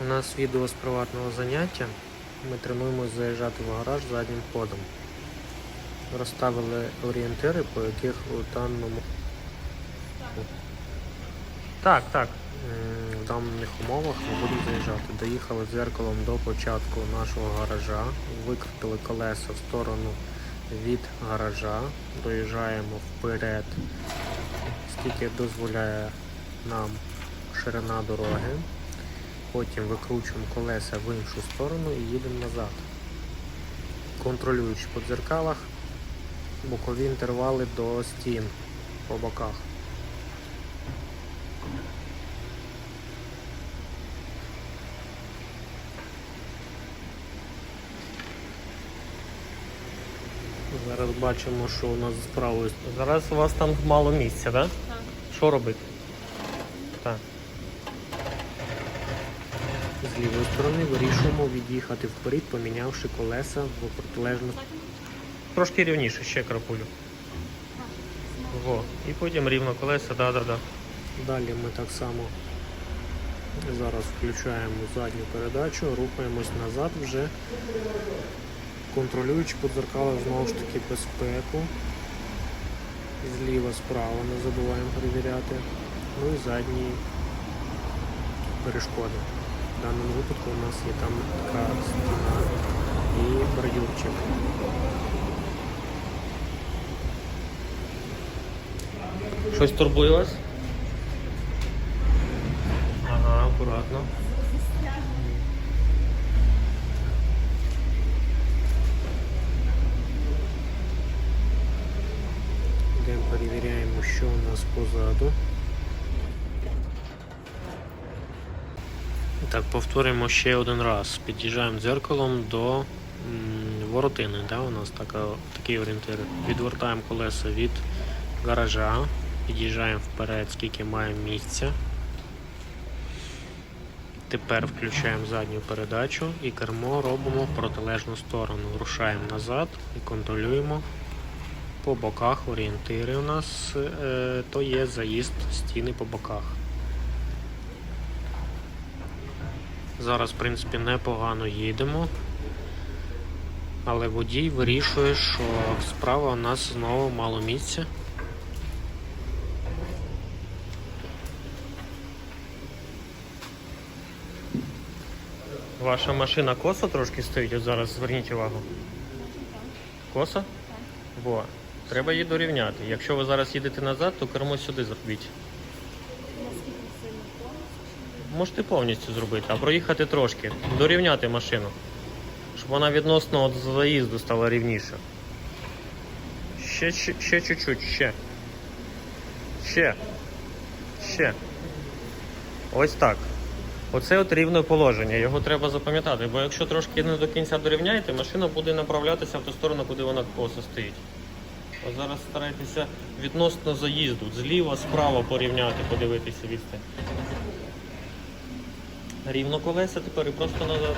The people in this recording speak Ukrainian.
У нас відео з приватного заняття. Ми тренуємось заїжджати в гараж заднім ходом. Розставили орієнтири, по яких у даному. Так, так. В даних умовах ми будемо заїжджати. Доїхали дзеркалом до початку нашого гаража, викрутили колеса в сторону від гаража, доїжджаємо вперед, скільки дозволяє нам ширина дороги. Потім викручуємо колеса в іншу сторону і їдемо назад. Контролюючи по дзеркалах бокові інтервали до стін по боках. Зараз бачимо, що у нас з сторони. Зараз у вас там мало місця, так? Так. Що робити? Так. З лівої сторони вирішуємо від'їхати вперед, помінявши колеса в протилежну. Трошки рівніше, ще крапулю. Во. І потім рівно колеса, да-да-да. Далі ми так само зараз включаємо задню передачу, рухаємось назад вже, контролюючи подзеркали знову ж таки безпеку. Зліва, справа не забуваємо перевіряти. Ну і задні перешкоди. В даному випадку у нас є там така стіна і бордюрчик. Щось турбує вас? Ага, акуратно. Йдемо перевіряємо, що у нас позаду. Так, повторюємо ще один раз. Під'їжджаємо дзеркалом до воротини. Да? У нас така, такий орієнтир. Відвертаємо колеса від гаража, під'їжджаємо вперед, скільки маємо місця. Тепер включаємо задню передачу і кермо робимо в протилежну сторону. Рушаємо назад і контролюємо по боках орієнтири у нас, е, то є заїзд стіни по боках. Зараз, в принципі, непогано їдемо. Але водій вирішує, що справа у нас знову мало місця. Ваша машина коса трошки стоїть, от зараз зверніть увагу. Коса? Во. Треба її дорівняти. Якщо ви зараз їдете назад, то кермо сюди зробіть. Можете повністю зробити, а проїхати трошки, дорівняти машину, щоб вона відносно от заїзду стала рівніша. Ще, ще, чуть-чуть, ще. Ще. Ще. Ось так. Оце от рівне положення, його треба запам'ятати, бо якщо трошки не до кінця дорівняєте, машина буде направлятися в ту сторону, куди вона косо стоїть. От зараз старайтеся відносно заїзду, зліва, справа порівняти, подивитися відстань. Рівно колеса тепер і просто назад.